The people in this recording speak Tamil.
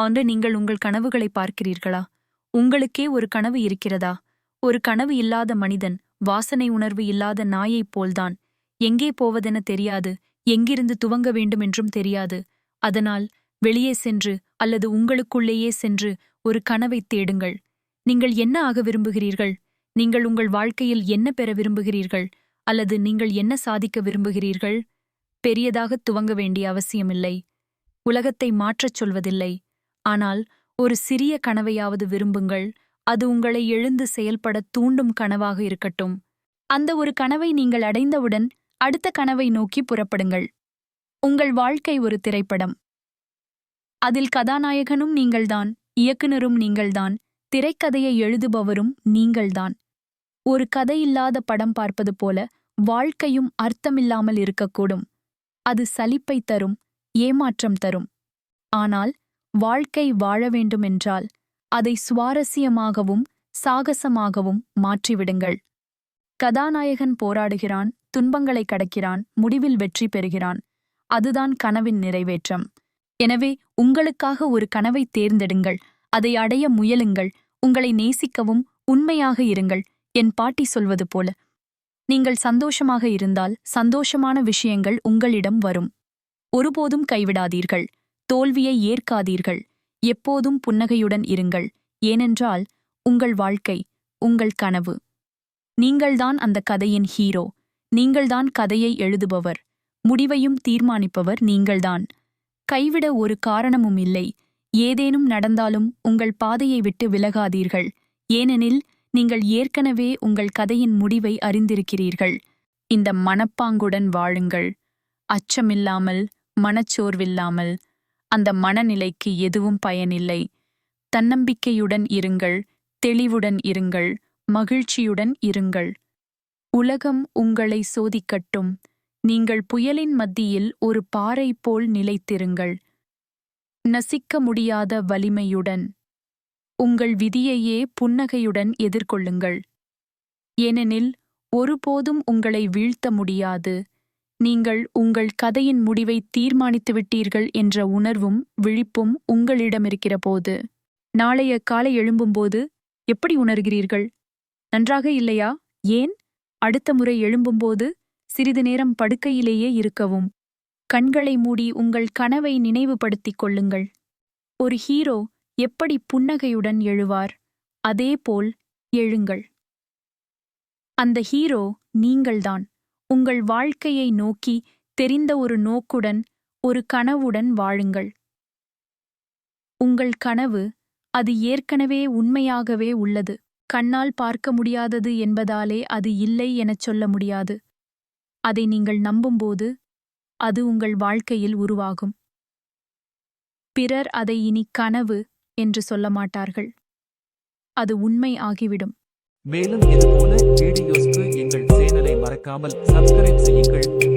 ஆண்டு நீங்கள் உங்கள் கனவுகளை பார்க்கிறீர்களா? உங்களுக்கே ஒரு கனவு இருக்கிறதா? ஒரு கனவு இல்லாத மனிதன் வாசனை உணர்வு இல்லாத நாயைப் போல்தான். எங்கே போவதென தெரியாது எங்கிருந்து துவங்க வேண்டும் என்றும் தெரியாது. அதனால் வெளியே சென்று அல்லது உங்களுக்குள்ளேயே சென்று ஒரு கனவைத் தேடுங்கள். நீங்கள் என்ன ஆக விரும்புகிறீர்கள்? நீங்கள் உங்கள் வாழ்க்கையில் என்ன பெற விரும்புகிறீர்கள்? அல்லது நீங்கள் என்ன சாதிக்க விரும்புகிறீர்கள்? பெரியதாக துவங்க வேண்டிய அவசியமில்லை. உலகத்தை மாற்றச் சொல்வதில்லை. ஆனால் ஒரு சிறிய கனவையாவது விரும்புங்கள் அது உங்களை எழுந்து செயல்பட தூண்டும் கனவாக இருக்கட்டும். அந்த ஒரு கனவை நீங்கள் அடைந்தவுடன் அடுத்த கனவை நோக்கி புறப்படுங்கள். உங்கள் வாழ்க்கை ஒரு திரைப்படம். அதில் கதாநாயகனும் நீங்கள்தான் இயக்குனரும் நீங்கள்தான் திரைக்கதையை எழுதுபவரும் நீங்கள்தான். ஒரு கதையில்லாத படம் பார்ப்பது போல வாழ்க்கையும் அர்த்தமில்லாமல் இருக்கக்கூடும். அது சலிப்பை தரும் ஏமாற்றம் தரும். ஆனால் வாழ்க்கை வாழ வேண்டுமென்றால் அதை சுவாரஸ்யமாகவும் சாகசமாகவும் மாற்றிவிடுங்கள். கதாநாயகன் போராடுகிறான் துன்பங்களை கடக்கிறான் முடிவில் வெற்றி பெறுகிறான். அதுதான் கனவின் நிறைவேற்றம். எனவே உங்களுக்காக ஒரு கனவை தேர்ந்தெடுங்கள். அதை அடைய முயலுங்கள். உங்களை நேசிக்கவும் உண்மையாக இருங்கள். என் பாட்டி சொல்வது போல. நீங்கள் சந்தோஷமாக இருந்தால் சந்தோஷமான விஷயங்கள் உங்களிடம் வரும். ஒருபோதும் கைவிடாதீர்கள். தோல்வியை ஏற்காதீர்கள். எப்போதும் புன்னகையுடன் இருங்கள். ஏனென்றால் உங்கள் வாழ்க்கை உங்கள் கனவு. நீங்கள்தான் அந்த கதையின் ஹீரோ. நீங்கள்தான் கதையை எழுதுபவர். முடிவையும் தீர்மானிப்பவர் நீங்கள்தான். கைவிட ஒரு காரணமும் இல்லை. ஏதேனும் நடந்தாலும் உங்கள் பாதையை விட்டு விலகாதீர்கள். ஏனெனில் நீங்கள் ஏற்கனவே உங்கள் கதையின் முடிவை அறிந்திருக்கிறீர்கள். இந்த மனப்பாங்குடன் வாழுங்கள். அச்சமில்லாமல் மனச்சோர்வில்லாமல் அந்த மனநிலைக்கு எதுவும் பயனில்லை. தன்னம்பிக்கையுடன் இருங்கள் தெளிவுடன் இருங்கள் மகிழ்ச்சியுடன் இருங்கள். உலகம் உங்களை சோதிக்கட்டும். நீங்கள் புயலின் மத்தியில் ஒரு பாறை போல் நிலைத்திருங்கள். நசிக்க முடியாத வலிமையுடன். உங்கள் விதியையே புன்னகையுடன் எதிர்கொள்ளுங்கள். ஏனெனில் ஒருபோதும் உங்களை வீழ்த்த முடியாது. நீங்கள் உங்கள் கதையின் முடிவை தீர்மானித்துவிட்டீர்கள் என்ற உணர்வும் விழிப்பும் உங்களிடமிருக்கிற போது நாளைய காலை எழும்பும்போது எப்படி உணர்கிறீர்கள்? நன்றாக இல்லையா? ஏன்? அடுத்த முறை எழும்பும்போது சிறிது நேரம் படுக்கையிலேயே இருக்கவும். கண்களை மூடி உங்கள் கனவை நினைவுபடுத்திக் கொள்ளுங்கள். ஒரு ஹீரோ எப்படி புன்னகையுடன் எழுவார்? அதேபோல் எழுங்கள். அந்த ஹீரோ நீங்கள்தான். உங்கள் வாழ்க்கையை நோக்கி தெரிந்த ஒரு நோக்குடன் ஒரு கனவுடன் வாழுங்கள். உங்கள் கனவு அது ஏற்கனவே உண்மையாகவே உள்ளது. கண்ணால் பார்க்க முடியாதது என்பதாலே அது இல்லை எனச் சொல்ல முடியாது. அதை நீங்கள் நம்பும்போது அது உங்கள் வாழ்க்கையில் உருவாகும். பிறர் அதை இனி கனவு என்று சொல்ல மாட்டார்கள். அது உண்மை ஆகிவிடும். மேலும் இதுபோல வீடியோஸ்க்கு மறக்காமல் சப்ஸ்கிரைப் செய்யுங்கள்.